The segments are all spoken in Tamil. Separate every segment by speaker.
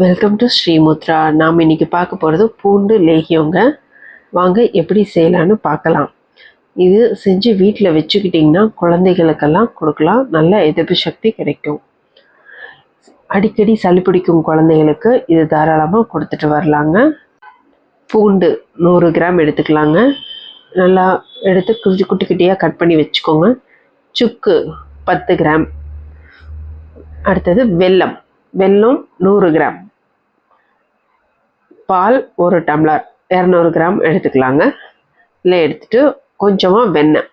Speaker 1: வெல்கம் டு ஸ்ரீமுத்ரா நாம் இன்றைக்கி பார்க்க போகிறது பூண்டு லேகியோங்க. வாங்க எப்படி செய்யலான்னு பார்க்கலாம். இது செஞ்சு வீட்டில் வச்சுக்கிட்டிங்கன்னா குழந்தைகளுக்கெல்லாம் கொடுக்கலாம். நல்ல எதிர்ப்பு சக்தி கிடைக்கும். அடிக்கடி சளி பிடிக்கும் குழந்தைகளுக்கு இது தாராளமாக கொடுத்துட்டு வரலாங்க. பூண்டு நூறு கிராம் எடுத்துக்கலாங்க. நல்லா எடுத்து குட்டி குட்டி குட்டியாக கட் பண்ணி வச்சுக்கோங்க. சுக்கு பத்து கிராம். அடுத்தது வெல்லம். வெல்லம் நூறு கிராம். பால் ஒரு டம்ளர். இரநூறு கிராம் எடுத்துக்கலாங்க. இல்லை எடுத்துட்டு கொஞ்சமாக வெண்ணெய்.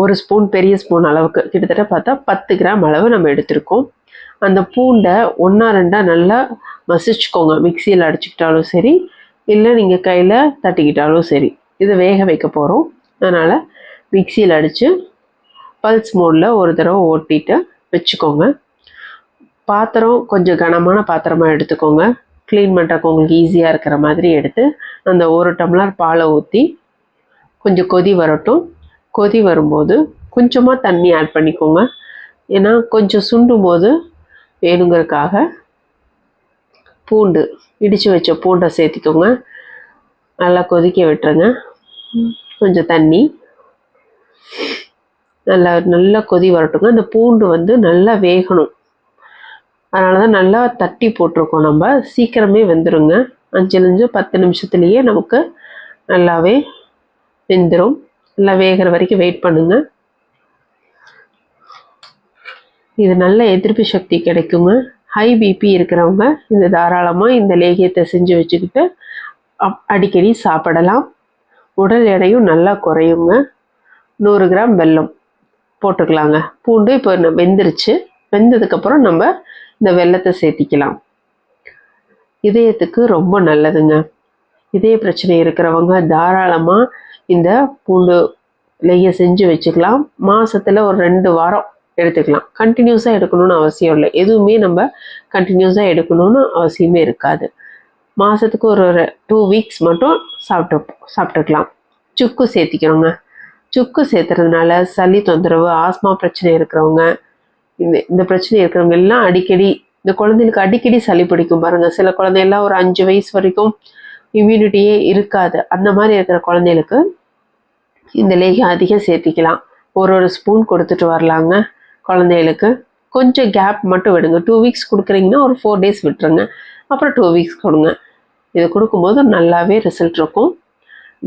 Speaker 1: ஒரு ஸ்பூன் பெரிய ஸ்பூன் அளவுக்கு. கிட்டத்தட்ட பார்த்தா பத்து கிராம் அளவு நம்ம எடுத்திருக்கோம். அந்த பூண்டை ஒன்றா ரெண்டாக நல்லா மசிச்சுக்கோங்க. மிக்சியில் அடிச்சுக்கிட்டாலும் சரி இல்லை நீங்கள் கையில் தட்டிக்கிட்டாலும் சரி. இதை வேக வைக்க போகிறோம் அதனால் மிக்சியில் அடித்து பல்ஸ் மோடில் ஒரு தடவை ஓட்டிட்டு வச்சுக்கோங்க. பாத்திரம் கொஞ்சம் கனமான பாத்திரமாக எடுத்துக்கோங்க. க்ளீன் பண்ணுறக்கு உங்களுக்கு ஈஸியாக இருக்கிற மாதிரி எடுத்து அந்த ஒரு டம்ளர் பாலை ஊற்றி கொஞ்சம் கொதி வரட்டும். கொதி வரும்போது கொஞ்சமாக தண்ணி ஆட் பண்ணிக்கோங்க. ஏன்னா கொஞ்சம் சுண்டும் போது வேணுங்கிறதுக்காக பூண்டு இடித்து வச்ச பூண்டை சேர்த்திக்கோங்க. நல்லா கொதிக்க விட்டுருங்க. கொஞ்சம் தண்ணி. நல்லா நல்லா கொதி வரட்டுங்க. அந்த பூண்டு வந்து நல்லா வேகணும். அதனால தான் நல்லா தட்டி போட்டிருக்கோம் நம்ம. சீக்கிரமே வெந்துருங்க. அஞ்சுலேருந்து பத்து நிமிஷத்துலேயே நமக்கு நல்லாவே வெந்துடும் நல்லா வேகிற வரைக்கும் வெயிட் பண்ணுங்க. இது நல்ல எதிர்ப்பு சக்தி கிடைக்குங்க. ஹை பிபி இருக்கிறவங்க இந்த தாராளமாக இந்த லேகியத்தை செஞ்சு வச்சுக்கிட்டு அப் அடிக்கடி சாப்பிடலாம். உடல் எடையும் நல்லா குறையுங்க. நூறு கிராம் வெல்லம் போட்டுக்கலாங்க. பூண்டு இப்போ வெந்துருச்சு. வெந்ததுக்கப்புறம் நம்ம இந்த வெல்லத்தை சேர்த்திக்கலாம் இதயத்துக்கு ரொம்ப நல்லதுங்க. இதய பிரச்சனை இருக்கிறவங்க தாராளமாக இந்த பூண்டு நெய்யை செஞ்சு வச்சுக்கலாம். மாதத்தில் ஒரு ரெண்டு வாரம் எடுத்துக்கலாம். கண்டினியூஸாக எடுக்கணும்னு அவசியம் இல்லை. எதுவுமே நம்ம கண்டினியூஸாக எடுக்கணும்னு அவசியமே இருக்காது. மாதத்துக்கு ஒரு டூ வீக்ஸ் மட்டும் சாப்பிட்டு சாப்பிட்டுக்கலாம். சுக்கு சேர்த்திக்கிறோங்க சுக்கு சேர்த்துறதுனால சளி தொந்தரவு ஆஸ்மா பிரச்சனை இருக்கிறவங்க இந்த இந்த பிரச்சனை இருக்கிறவங்க எல்லாம் அடிக்கடி இந்த குழந்தைகளுக்கு அடிக்கடி சளி பிடிக்கும் பாருங்க. சில குழந்தையெல்லாம் ஒரு அஞ்சு வயசு வரைக்கும் இம்யூனிட்டியே இருக்காது. அந்த மாதிரி இருக்கிற குழந்தைகளுக்கு இந்த லேகியம் அதிகம் சேர்த்திக்கலாம். ஒரு ஒரு ஸ்பூன் கொடுத்துட்டு வரலாங்க குழந்தைகளுக்கு. கொஞ்சம் கேப் மட்டும் விடுங்க. டூ வீக்ஸ் கொடுக்குறீங்கன்னா ஒரு ஃபோர் டேஸ் விட்டுருங்க. அப்புறம் டூ வீக்ஸ் கொடுங்க. இது கொடுக்கும்போது நல்லாவே ரிசல்ட் இருக்கும்.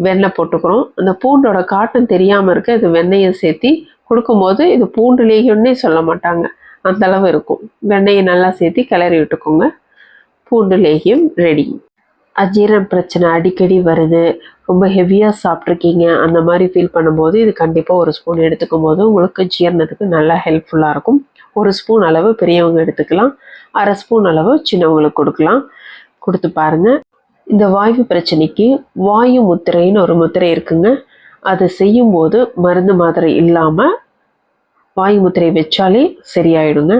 Speaker 1: வெண்ணெய் போட்டுக்கிறோம். அந்த பூண்டோட காட்டன் தெரியாமல் இருக்க இது வெண்ணெயை சேர்த்தி கொடுக்கும்போது இது பூண்டு லேகியம்னே சொல்ல மாட்டாங்க. அந்த அளவு இருக்கும். வெண்ணெயை நல்லா சேர்த்து கிளறி விட்டுக்கோங்க. பூண்டு லேகியம் ரெடி அஜீரண பிரச்சனை அடிக்கடி வருது. ரொம்ப ஹெவியாக சாப்பிட்ருக்கீங்க அந்த மாதிரி ஃபீல் பண்ணும்போது இது கண்டிப்பாக ஒரு ஸ்பூன் எடுத்துக்கும் போது உங்களுக்கு ஜீரணத்துக்கு நல்லா ஹெல்ப்ஃபுல்லாக இருக்கும். ஒரு ஸ்பூன் அளவு பெரியவங்க எடுத்துக்கலாம். அரை ஸ்பூன் அளவு சின்னவங்களுக்கு கொடுக்கலாம். கொடுத்து பாருங்க. இந்த வாயு பிரச்சனைக்கு வாயு முத்திரைன்னு ஒரு முத்திரை இருக்குங்க. அது செய்யும்போது மருந்து மாத்திரை இல்லாமல் வாயு முத்திரை வச்சாலே சரியாயிடுங்க.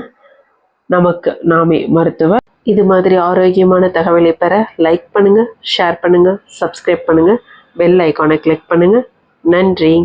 Speaker 1: நமக்கு நாமே மருத்துவர். இது மாதிரி ஆரோக்கியமான தகவலை பெற லைக் பண்ணுங்கள் ஷேர் பண்ணுங்கள் சப்ஸ்கிரைப் பண்ணுங்கள் பெல் ஐக்கானை கிளிக் பண்ணுங்கள் நன்றி.